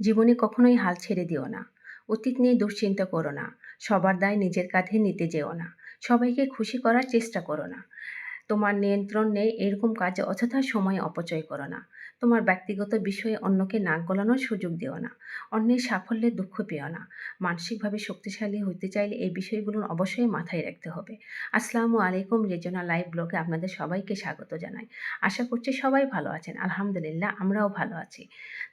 জীবনে কখনোই হাল ছেড়ে দিও না। অতীত নিয়ে দুশ্চিন্তা করো না। সবার দায় নিজের কাঁধে নিতে যেও না। সবাইকে খুশি করার চেষ্টা করো না। তোমার নিয়ন্ত্রণ নেই এরকম কাজে অযথা সময় অপচয় করো না। তোমার ব্যক্তিগত বিষয়ে অন্যকে নাক গলানোর সুযোগ দিও না। অন্যের সাফল্যে দুঃখ পেও না। মানসিকভাবে শক্তিশালী হতে চাইলে এই বিষয়গুলো অবশ্যই মাথায় রাখতে হবে। আসসালামু আলাইকুম, রেজনা লাইভ ব্লগে আপনাদের সবাইকে স্বাগত জানাই। আশা করছি সবাই ভালো আছেন। আলহামদুলিল্লাহ, আমরাও ভালো আছি।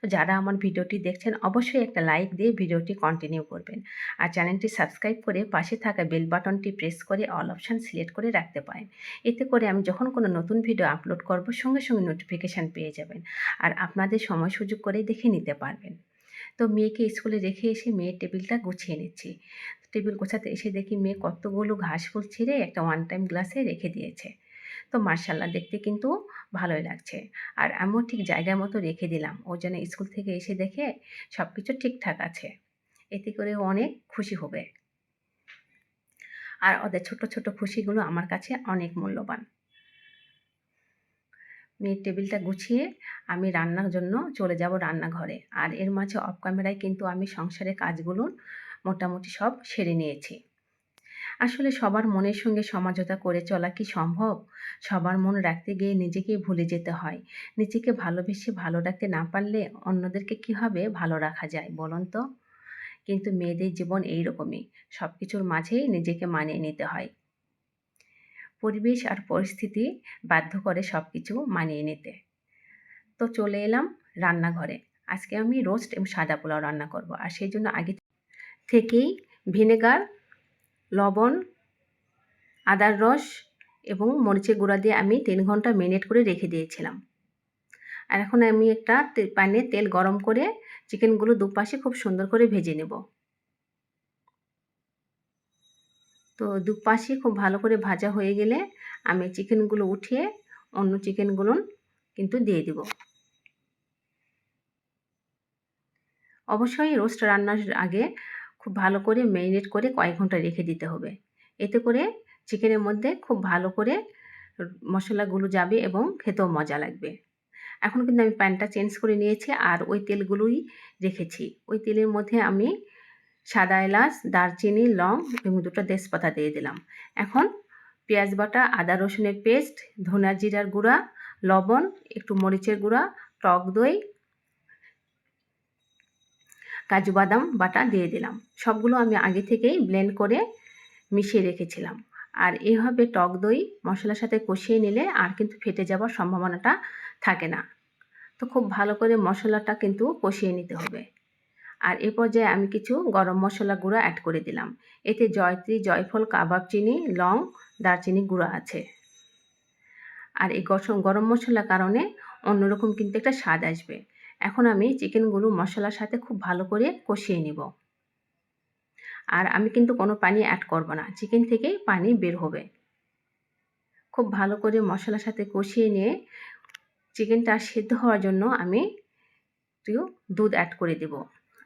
তো যারা আমার ভিডিওটি দেখছেন, অবশ্যই একটা লাইক দিয়ে ভিডিওটি কন্টিনিউ করবেন। আর চ্যানেলটি সাবস্ক্রাইব করে পাশে থাকা বেল বাটনটি প্রেস করে অল অপশান সিলেক্ট করে রাখতে পারেন। এতে করে আমি যখন কোনো নতুন ভিডিও আপলোড করব, সঙ্গে সঙ্গে নোটিফিকেশান পেয়ে যাবেন। আর আপনাদের সময় সুযোগ করে দেখে নিতে পারবেন। তো মেয়েকে স্কুলে রেখে এসে মেয়ের টেবিলটা গুছিয়ে নিচ্ছি। টেবিল গোছাতে এসে দেখি মেয়ে কতগুলো ঘাস ফুল ছিঁড়ে একটা ওয়ান টাইম গ্লাসে রেখে দিয়েছে। তো মার্শাল্লাহ দেখতে কিন্তু ভালোই লাগছে। আর আমিও ঠিক জায়গা মতো রেখে দিলাম। ও যেন স্কুল থেকে এসে দেখে সব কিছু ঠিকঠাক আছে। এতে করে অনেক খুশি হবে। আর ওদের ছোট ছোট খুশিগুলো আমার কাছে অনেক মূল্যবান। মেয়ের টেবিলটা গুছিয়ে আমি রান্নার জন্য চলে যাব রান্নাঘরে। আর এর মাঝে অফ ক্যামেরায় কিন্তু আমি সংসারের কাজগুলো মোটামুটি সব সেরে নিয়েছি। আসলে সবার মনের সঙ্গে সমাজতা করে চলা কি সম্ভব? সবার মন রাখতে গিয়ে নিজেকেই ভুলে যেতে হয়। নিজেকে ভালোবেসে ভালো রাখতে না পারলে অন্যদেরকে কীভাবে ভালো রাখা যায় বলুন তো? কিন্তু মেয়েদের জীবন এইরকমই। সব কিছুর মাঝেই নিজেকে মানিয়ে নিতে হয়। পরিবেশ আর পরিস্থিতি বাধ্য করে সব কিছু মানিয়ে নিতে। তো চলে এলাম রান্নাঘরে। আজকে আমি রোস্ট এবং সাদা পোলাও রান্না করব। আর সেই জন্য আগে থেকেই ভিনেগার, লবণ আদার রস এবং মরিচের গুঁড়া দিয়ে আমি তিন ঘণ্টা মেরিনেট করে রেখে দিয়েছিলাম। আর এখন আমি একটা প্যানে তেল গরম করে চিকেনগুলো দুপাশে খুব সুন্দর করে ভেজে নেব। তো দুপাশে খুব ভালো করে ভাজা হয়ে গেলে আমি চিকেনগুলো উঠিয়ে অন্য চিকেনগুলো কিন্তু দিয়ে দিব। অবশ্যই রোস্ট রান্নার আগে খুব ভালো করে ম্যারিনেট করে কয়েক ঘণ্টা রেখে দিতে হবে। এতে করে চিকেনের মধ্যে খুব ভালো করে মশলাগুলো যাবে এবং খেতেও মজা লাগবে। এখন কিন্তু আমি প্যানটা চেঞ্জ করে নিয়েছি আর ওই তেলগুলোই রেখেছি। ওই তেলের মধ্যে আমি সাদা এলাচ, দারচিনি, লং এবং দুটো তেজপাতা দিয়ে দিলাম। এখন পেঁয়াজ বাটা, আদা রসুনের পেস্ট ধনা জিরার গুঁড়া, লবণ, একটু মরিচের গুঁড়া, টক দই, কাজু বাদাম বাটা দিয়ে দিলাম। সবগুলো আমি আগে থেকেই ব্লেন্ড করে মিশিয়ে রেখেছিলাম। আর এইভাবে টক দই মশলার সাথে কষিয়ে নিলে আর কিন্তু ফেটে যাওয়ার সম্ভাবনাটা থাকে না। তো খুব ভালো করে মশলাটা কিন্তু কষিয়ে নিতে হবে। আর এ পর্যায়ে আমি কিছু গরম মশলা গুঁড়া অ্যাড করে দিলাম। এতে জয়ত্রী, জয়ফল, কাবাব চিনি, লং, দারচিনি গুঁড়া আছে। আর এই গরম মশলার কারণে অন্যরকম কিন্তু একটা স্বাদ আসবে। এখন আমি চিকেনগুলো মশলার সাথে খুব ভালো করে কষিয়ে নিব। আর আমি কিন্তু কোনো পানি অ্যাড করব না। চিকেন থেকেই পানি বের হবে। খুব ভালো করে মশলার সাথে কষিয়ে নিয়ে চিকেনটা সেদ্ধ হওয়ার জন্য আমি একটু দুধ অ্যাড করে দেব।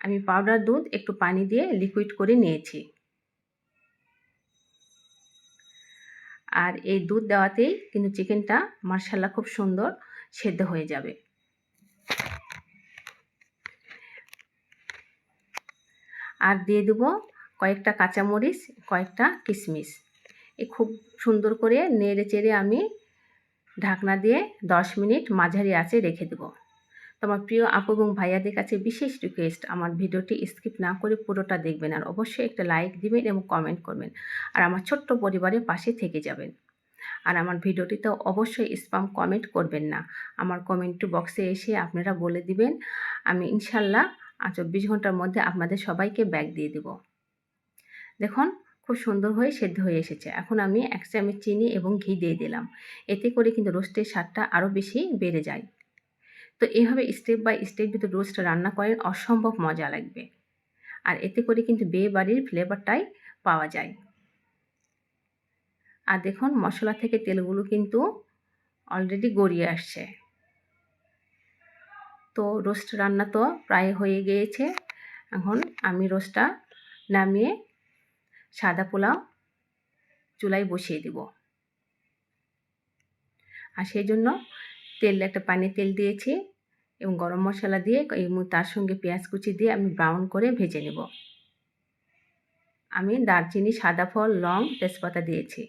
আমি পাউডার দুধ একটু পানি দিয়ে লিকুইড করে নিয়েছি। আর এই দুধ দেওয়াতেই কিন্তু চিকেনটা মার্শাল্লা খুব সুন্দর সেদ্ধ হয়ে যাবে। আর দিয়ে দেব কয়েকটা কাঁচামরিচ, কয়েকটা কিশমিশ এ খুব সুন্দর করে নেড়ে চেড়ে আমি ঢাকনা দিয়ে দশ মিনিট মাঝারি আছে রেখে দেবো। তোমার প্রিয় আপু এবং ভাইয়াদের কাছে বিশেষ রিকোয়েস্ট আমার ভিডিওটি স্কিপ না করে পুরোটা দেখবেন আর অবশ্যই একটা লাইক দিবেন এবং কমেন্ট করবেন আর আমার ছোট্ট পরিবারের পাশে থেকে যাবেন। আর আমার ভিডিওটিতে অবশ্যই স্পাম কমেন্ট করবেন না। আমার কমেন্ট বক্সে এসে আপনারা বলে দিবেন, আমি ইনশাল্লাহ চব্বিশ ঘণ্টার মধ্যে আপনাদের সবাইকে ব্যাগ দিয়ে দেব। দেখুন খুব সুন্দর হয়ে সেদ্ধ হয়ে এসেছে। এখন আমি এক চামচ চিনি এবং ঘি দিয়ে দিলাম। এতে করে কিন্তু রোস্টের স্বাদটা আরও বেশি বেড়ে যায়। তো এইভাবে স্টেপ বাই স্টেপ যদি রোস্ট রান্না করেন, অসম্ভব মজা লাগবে। আর এতে করে কিন্তু বিয়ে বাড়ির ফ্লেভারটাই পাওয়া যায়। আর দেখুন, মশলা থেকে তেলগুলো কিন্তু অলরেডি গড়িয়ে আসছে। তো রোস্ট রান্না তো প্রায় হয়ে গিয়েছে। এখন আমি রোস্টটা নামিয়ে সাদা পোলাও চুলায় বসিয়ে দিব। আর সেই জন্য তেল, একটা পানি তেল দিয়েছি এবং গরম মশলা দিয়ে এবং তার সঙ্গে পেঁয়াজ কুচি দিয়ে আমি ব্রাউন করে ভেজে নেব। আমি দারচিনি, সাদা ফল, লং তেজপাতা দিয়েছি।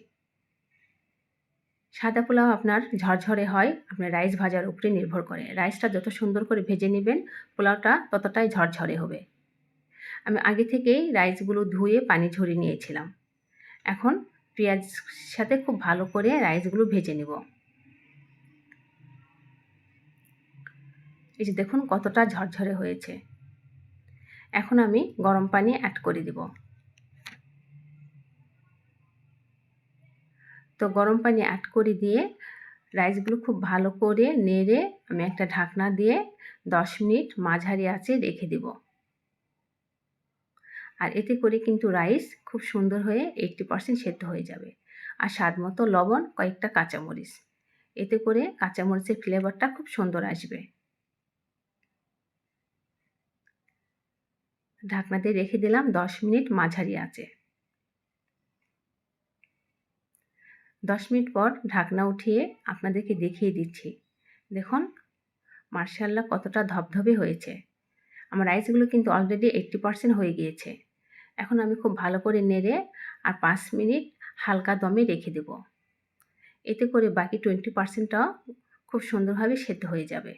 সাদা পোলাও আপনার ঝরঝরে হয় আপনার রাইস ভাজার উপরে নির্ভর করে। রাইসটা যত সুন্দর করে ভেজে নেবেন, পোলাওটা ততটাই ঝরঝরে হবে। আমি আগে থেকেই রাইসগুলো ধুয়ে পানি ঝরিয়ে নিয়েছিলাম। এখন পেঁয়াজ সাথে খুব ভালো করে রাইসগুলো ভেজে নেব। এই যে দেখুন কতটা ঝরঝরে হয়েছে। এখন আমি গরম পানি অ্যাড করে দিব। তো গরম পানি অ্যাড করে দিয়ে রাইসগুলো খুব ভালো করে নেড়ে আমি একটা ঢাকনা দিয়ে দশ মিনিট মাঝারি আঁচে রেখে দিব। আর এতে করে কিন্তু রাইস খুব সুন্দর হয়ে এইটটি পারসেন্ট সেদ্ধ হয়ে যাবে। আর স্বাদ মতো লবণ, কয়েকটা কাঁচামরিচ। এতে করে কাঁচামরিচের ফ্লেভারটা খুব সুন্দর আসবে। ঢাকনা দিয়ে রেখে দিলাম, দশ মিনিট মাঝারি আছে। দশ মিনিট পর ঢাকনা উঠিয়ে আপনাদেরকে দেখিয়ে দিচ্ছি। দেখুন মার্শাল্লাহ কতটা ধবধবে হয়েছে। আমার রাইসগুলো কিন্তু অলরেডি এইট্টি পারসেন্ট হয়ে গিয়েছে। এখন আমি খুব ভালো করে নেড়ে আর পাঁচ মিনিট হালকা দমে রেখে দেব। এতে করে বাকি টোয়েন্টি পারসেন্টটাও খুব সুন্দরভাবে সেদ্ধ হয়ে যাবে।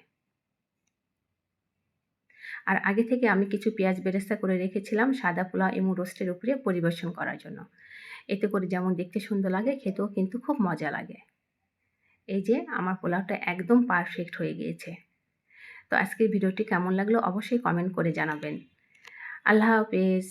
আর আগে থেকে আমি কিছু পেঁয়াজ বেরেস্তা করে রেখেছিলাম সাদা পোলাও এবং রোস্টের উপরে পরিবেশন করার জন্য। এতে করে যেমন দেখতে সুন্দর লাগে, খেতেও কিন্তু খুব মজা লাগে। এই যে আমার পোলাওটা একদম পারফেক্ট হয়ে গিয়েছে। তো আজকের ভিডিওটি কেমন লাগল অবশ্যই কমেন্ট করে জানাবেন। আল্লাহ হাফেজ।